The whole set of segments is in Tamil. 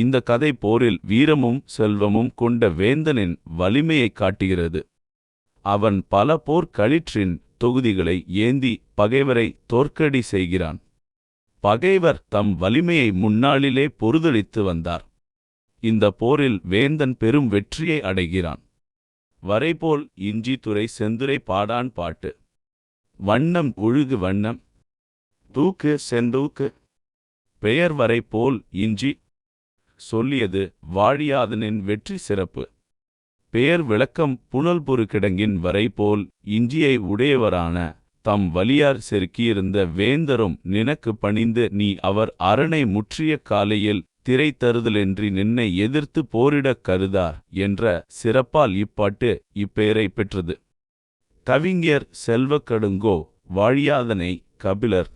இந்த கதை போரில் வீரமும் செல்வமும் கொண்ட வேந்தனின் வலிமையைக் காட்டுகிறது. அவன் பல போர்க்களிற்றின் தொகுதிகளை ஏந்தி பகைவரை தோற்கடி செய்கிறான். பகைவர் தம் வலிமையை முன்னாளிலே பொறுதளித்து வந்தார். இந்த போரில் வேந்தன் பெரும் வெற்றியை அடைகிறான். வரைபோல் இஞ்சி துறை செந்துரை பாடான் பாட்டு. வண்ணம் ஒழுகு வண்ணம். தூக்கு செந்தூக்கு. பெயர் வரை போல் இஞ்சி சொல்லியது வாழியாதனின் வெற்றி சிறப்பு. பெயர் விளக்கம் புனல்பொரு கிடங்கின் வரை போல் இஞ்சியை உடையவரான தம் வலியார் செருக்கியிருந்த வேந்தரும் நினக்கு பணிந்து நீ அவர் அரணை முற்றிய காலையில் திரை தருதலென்றி நின்னை எதிர்த்து போரிடக் கருதார் என்ற சிறப்பால் இப்பாட்டு இப்பெயரை பெற்றது. கவிஞர் செல்வக்கடுங்கோ வாழியாதனை கபிலர்.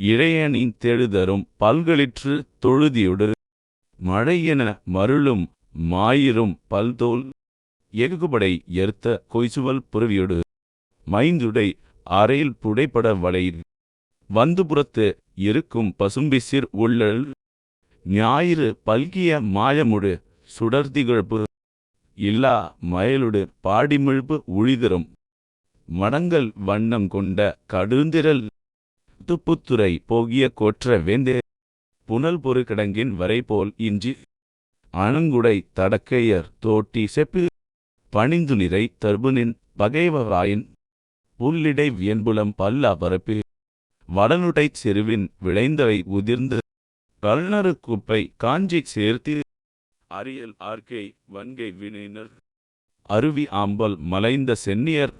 இளையனின் தெழுதரும் பல்களிற்று தொழுதியுடு மழையென மருளும் மாயிரும் பல்தோல் எகுபடை எர்த்த கொய்சுவல் புறவியொடு மைந்துடை அறையில் புடைப்பட வளை வந்துபுறத்து இருக்கும் பசும்பிசிர் உள்ளல் ஞாயிறு பல்கிய மாயமுடு சுடர்திகழ்ப்பு இல்லா மயலுடு பாடிமிழ்பு உழிதரும். மடங்கள் வண்ணம் கொண்ட கடுந்திரல் துப்புத்துறை போகிய கொற்ற வேந்தே புனல் பொறு கிடங்கின் வரைபோல் இஞ்சி அணங்குடை தடக்கையர் தோட்டி செப்பு பணிந்து நிறை தர்புனின் பகைவராயின் புல்லிடை வியன்புலம் பல்லா பரப்பு வடனுடைச் செருவின் விளைந்தவை உதிர்ந்து கல்நறு குப்பை காஞ்சி சேர்த்து அரியல் ஆர்க்கை வன்கை வினைனர் அருவி ஆம்பல் மலைந்த சென்னியர்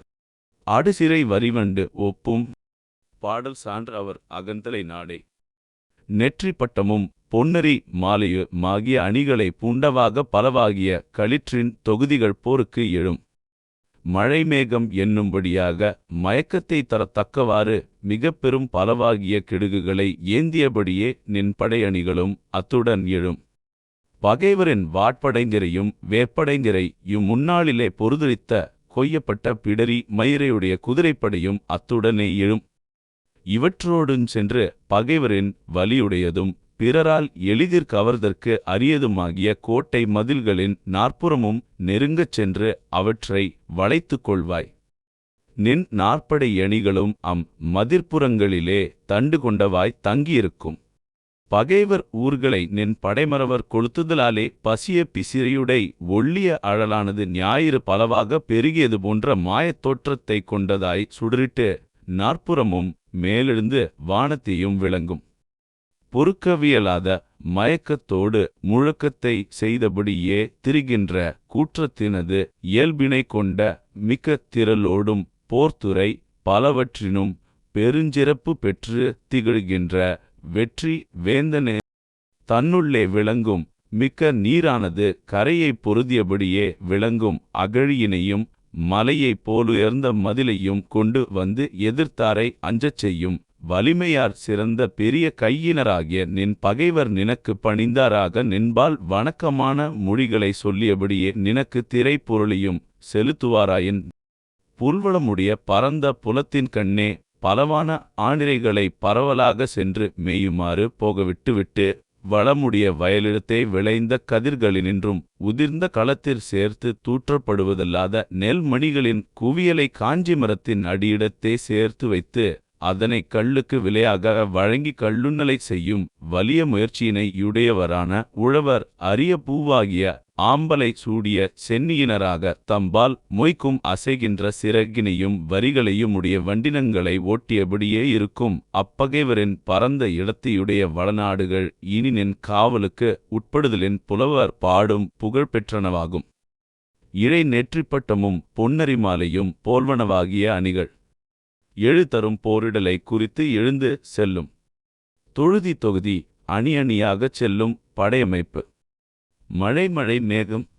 ஆடுசிறை வரிவண்டு ஒப்பும் பாடல் சான்ற அவர் அகந்தலை நாடே. நெற்றி பட்டமும் பொன்னரி மாலையு மாகிய அணிகளை பூண்டவாக பலவாகிய களிற்றின் தொகுதிகள் போருக்கு எழும். மழைமேகம் என்னும்படியாக மயக்கத்தை தரத்தக்கவாறு மிக பெரும் பலவாகிய கெடுகுகளை ஏந்தியபடியே நின் படையணிகளும் அத்துடன் எழும். பகைவரின் வாட்படைந்திரையும் வேப்படைந்திரை இம் முன்னாளிலே பொறுதளித்த கொய்யப்பட்ட பிடரி மயிரையுடைய குதிரைப்படையும் அத்துடனே எழும். இவற்றோடுஞ் சென்று பகைவரின் வலியுடையதும் பிறரால் எளிதிற் கவர்தற்கு அரியதுமாகிய கோட்டை மதில்களின் நாற்புறமும் நெருங்கச் சென்று அவற்றை வளைத்துக் கொள்வாய். நின் நாற்படை அணிகளும் அம் மதிர்ப்புறங்களிலே தண்டு கொண்டவாய் தங்கியிருக்கும். பகைவர் ஊர்களை நின் படைமறவர் கொளுத்துதலாலே பசிய பிசிறியுடை ஒள்ளிய அழலானது ஞாயிறு பலவாக பெருகியது போன்ற மாயத் தோற்றத்தைக் கொண்டதாய் சுடரிட்டு நாற்புறமும் மேலெழுந்து வானத்தையும் விளங்கும். பொறுக்கவியலாத மயக்கத்தோடு முழக்கத்தை செய்தபடியே திரிகின்ற கூற்றத்தினது இயல்பினை கொண்ட மிக்க திரளோடும் போர்த்துறை பலவற்றினும் பெருஞ்சிறப்பு பெற்று திகழ்கின்ற வெற்றி வேந்தனே. தன்னுள்ளே விளங்கும் மிக்க நீரானது கரையைப் பொருதியபடியே விளங்கும் அகழியினையும் மலையைப் போலுயர்ந்த மதிலையும் கொண்டு வந்து எதிர்த்தாரை அஞ்சச் செய்யும். வலிமையார் சிறந்த பெரிய கையினராகிய நின் பகைவர் நினக்கு பணிந்தாராக நின்பால் வணக்கமான மொழிகளை சொல்லியபடியே நினக்கு திரைப்பொருளையும் செலுத்துவாராயின். புல்வளமுடைய பரந்த புலத்தின் கண்ணே பலவான ஆணிரைகளை பரவலாக சென்று மேயுமாறு போக விட்டுவிட்டு வளமுடைய வயலிடத்தை விளைந்த கதிர்களினின்றும் உதிர்ந்த களத்திற் சேர்த்து தூற்றப்படுவதல்லாத நெல்மணிகளின் குவியலை காஞ்சி மரத்தின் அடியிடத்தே சேர்த்து வைத்து அதனை கள்ளுக்கு விலையாக வழங்கி கள்ளுண்ணலை செய்யும் வலிய முயற்சியினை யுடையவரான உழவர் அரிய பூவாகிய ஆம்பலை சூடிய சென்னியினராக தம்பால் மொய்க்கும் அசைகின்ற சிறகினையும் வரிகளையும் உடைய வண்டினங்களை ஓட்டியபடியே இருக்கும் அப்பகைவரின் பரந்த இடத்தையுடைய வளநாடுகள் இனினின் காவலுக்கு உட்படுதலின் புலவர் பாடும் புகழ் பெற்றனவாகும். இழை நெற்றிப்பட்டமும் பொன்னரிமாலையும் போல்வனவாகிய அணிகள். எழுதரும் போரிடலை குறித்து எழுந்து செல்லும். தொழுதி தொகுதி அணி அணியாகச் செல்லும் படையமைப்பு. மழை மழை மேகம்.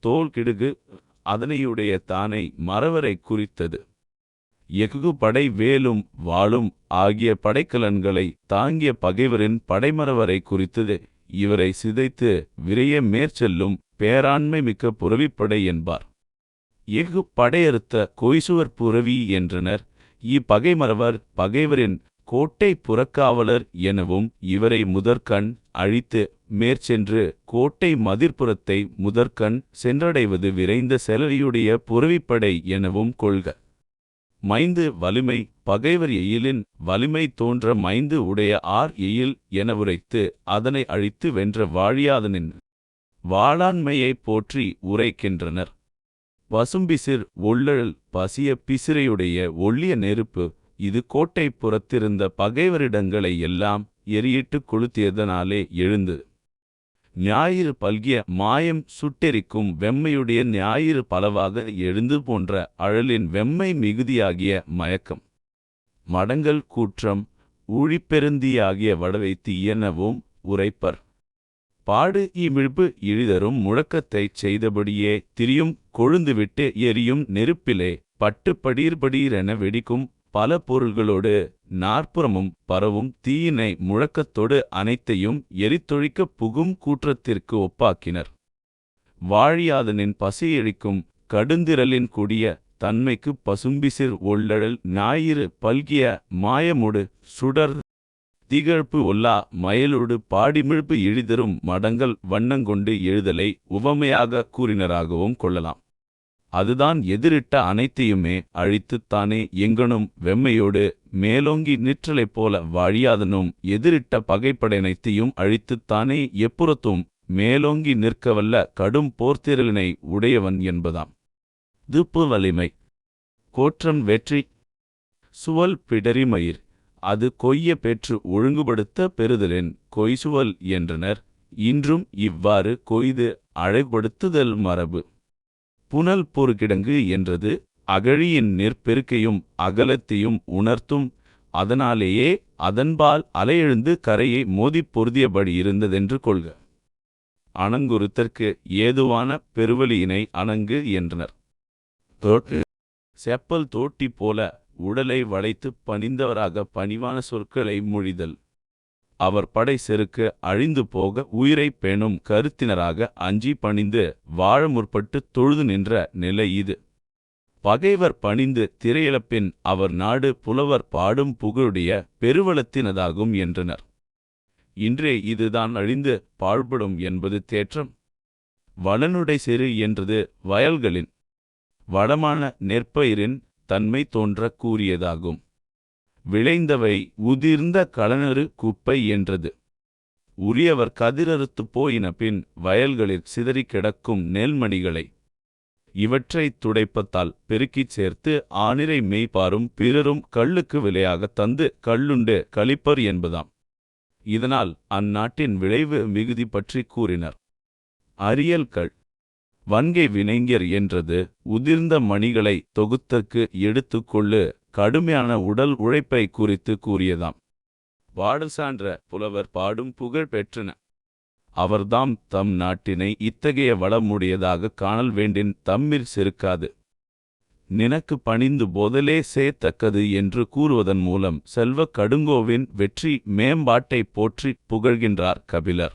தோல் கிடுகு. அதனையுடைய தானை மறவரை குறித்தது. எஃகு படை வேலும் வாளும் ஆகிய படைக்கலன்களை தாங்கிய பகைவரின் படைமறவரை குறித்தது. இவரை சிதைத்து விரைய மேற்செல்லும் பேராண்மை மிக்க புறவிப்படை என்பார். எஃகு படையறுத்த கொய்சுவர் புறவி என்றனர். இப்பகைமறவர் பகைவரின் கோட்டை புறக்காவலர் எனவும் இவரை முதற்கண் அழித்து மேற்சென்று கோட்டை மதிர்ப்புறத்தை முதற்கண் சென்றடைவது விரைந்த செலவியுடைய புறவிப்படை எனவும் கொள்க. மைந்து வலிமை பகைவர் எயிலின் வலிமை தோன்ற மைந்து உடைய ஆர் எயில் என உரைத்து அதனை அழித்து வென்ற வாழியாதனின் வாளாண்மையைப் போற்றி உரைக்கின்றனர். பசும்பிசிர் ஒள்ளழல் பசிய பிசிரையுடைய ஒள்ளிய நெருப்பு இது கோட்டை புறத்திருந்த பகைவரிடங்களை எல்லாம் எரியிட்டு கொளுத்தியதனாலே எழுந்து. ஞாயிறு பல்கிய மாயம் சுட்டெரிக்கும் வெம்மையுடைய ஞாயிறு பலவாக எழுந்து போன்ற அழலின் வெம்மை மிகுதியாகிய மயக்கம். மடங்கள் கூற்றம் ஊழிப்பெருந்தியாகிய வடவை தீயெனவும் உரைப்பர். பாடு இமிழ்பு இழிதரும் முழக்கத்தைச் செய்தபடியே திரியும் கொழுந்துவிட்டு எரியும் நெருப்பிலே பட்டுப்படீர்படீரென வெடிக்கும் பல பொருள்களோடு நாற்புறமும் பரவும் தீயினை முழக்கத்தோடு அனைத்தையும் எரித்தொழிக்கப் புகும் கூற்றத்திற்கு ஒப்பாக்கினர். வாழியாதனின் பசியழிக்கும் கடுந்திரலின் கூடிய தன்மைக்கு பசும்பிசிர் ஒள்ளழல் ஞாயிறு பல்கிய மாயமுடு சுடர் திகழ்ப்பு ஒல்லா மயலோடு பாடிமிழ்ப்பு இழிதரும் மடங்கள் வண்ணங்கொண்டு எழுதலை உவமையாக கூறினராகவும் கொள்ளலாம். அதுதான் எதிரிட்ட அனைத்தையுமே அழித்துத்தானே எங்கனும் வெம்மையோடு மேலோங்கி நிற்றலைப் போல வாழியாதனும் எதிரிட்ட பகைப்படையனைத்தையும் அழித்துத்தானே எப்புறத்தும் மேலோங்கி நிற்கவல்ல கடும் போர்த்திரலினை உடையவன் என்பதாம். துப்பு வலிமை. கோற்றம் வெற்றி. சுவல் பிடரிமயிர் அது கொய்ய பெற்று ஒழுங்குபடுத்த பெறுதலின் கொய்சுவல் என்றனர். இன்றும் இவ்வாறு கொய்து அழைப்படுத்துதல் மரபு. புனல் பொறுக்கிடங்கு என்றது. அகழியின் நெற்பெருக்கையும் அகலத்தையும் உணர்த்தும். அதனாலேயே அதன்பால் அலையெழுந்து கரையை மோதிப் பொருதியபடி இருந்ததென்று கொள்க. அணங்குறுத்தற்கு ஏதுவான பெருவலியினை அணங்கு என்றனர். செப்பல் தோட்டி போல உடலை வளைத்துப் பணிந்தவராக பணிவான சொற்களை மொழிதல். அவர் படை செருக்கு அழிந்து போக உயிரைப் பேணும் கருத்தினராக அஞ்சி பணிந்து வாழ முற்பட்டு தொழுது நின்ற நிலை இது. பகைவர் பணிந்து திரையிழப்பின் அவர் நாடு புலவர் பாடும் புகழுடைய பெருவளத்தினதாகும் என்றனர். இன்றே இதுதான் அழிந்து பாழ்படும் என்பது தேற்றம். வளனுடை சிறு என்றது வயல்களின் வளமான நெற்பயிரின் தன்மை தோன்றக் கூறியதாகும் விளைந்தவை உதிர்ந்த களனறு குப்பை என்றது. உரியவர் கதிரறுத்துப் போயின பின் வயல்களில் சிதறிக் கிடக்கும் நெல்மணிகளை இவற்றைத் துடைப்பத்தால் பெருக்கிச் சேர்த்து ஆனிரை மெய்ப்பாரும் பிறரும் கள்ளுக்கு விலையாகத் தந்து கள்ளுண்டு கழிப்பர் என்பதாம். இதனால் அந்நாட்டின் விளைவு மிகுதி பற்றி கூறினர். அரியல்கள் வன்கை வினைஞர் என்றது உதிர்ந்த மணிகளை தொகுத்தற்கு எடுத்துக்கொள்ளு கடுமையான உடல் உழைப்பை குறித்து கூறியதாம். பாடல் சான்ற புலவர் பாடும் புகழ் பெற்றன. அவர்தாம் தம் நாட்டினை இத்தகைய வளமுடையதாக காணல் வேண்டின் தம்மிற் செருக்காது. நினக்கு பணிந்து போதலே சேத்தக்கது என்று கூறுவதன் மூலம் செல்வக் கடுங்கோவின் வெற்றி மேம்பாட்டைப் போற்றிப் புகழ்கின்றார் கபிலர்.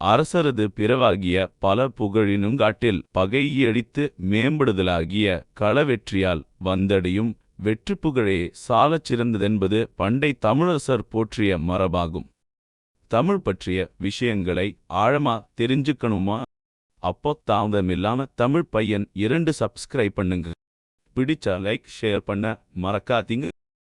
அரசரது பிறவாகிய பல புகழினுங்காட்டில் பகையடித்து மேம்படுதலாகிய களவெற்றியால் வந்தடையும் வெற்றி புகழே சாலச் சிறந்ததென்பது பண்டை தமிழரசர் போற்றிய மரபாகும். தமிழ் பற்றிய விஷயங்களை ஆழமா தெரிஞ்சுக்கணுமா? அப்போ தாமதமில்லாம தமிழ் பையன் இரண்டு சப்ஸ்கிரைப் பண்ணுங்க. பிடிச்சா லைக் ஷேர் பண்ண மறக்காதீங்க.